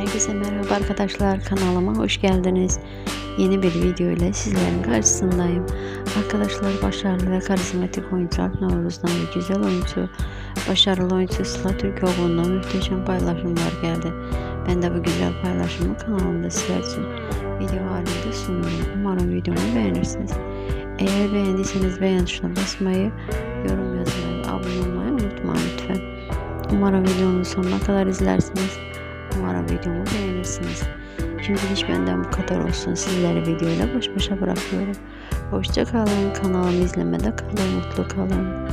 Herkese merhaba arkadaşlar kanalıma hoş geldiniz. Yeni bir video ile sizlerin karşısındayım. Arkadaşlar başarılı ve karizmatik oyuncu Alp Navruz'dan ve güzel oyuncu, başarılı oyuncu Sıla Türkoğlu'ndan muhteşem paylaşımlar geldi. Ben de bu güzel paylaşımı kanalımda sizler için video halinde sunuyorum. Umarım videomu beğenirsiniz. Eğer beğendiyseniz beğen tuşuna basmayı, yorum yazmayı ve abone olmayı unutmayın lütfen. Umarım videonun sonuna kadar izlersiniz. Umarım videomu beğenirsiniz. Şimdilik benden bu kadar olsun. Sizleri videoyla baş başa bırakıyorum. Hoşça kalın. Kanalımı izlemede kalın. Mutlu kalın.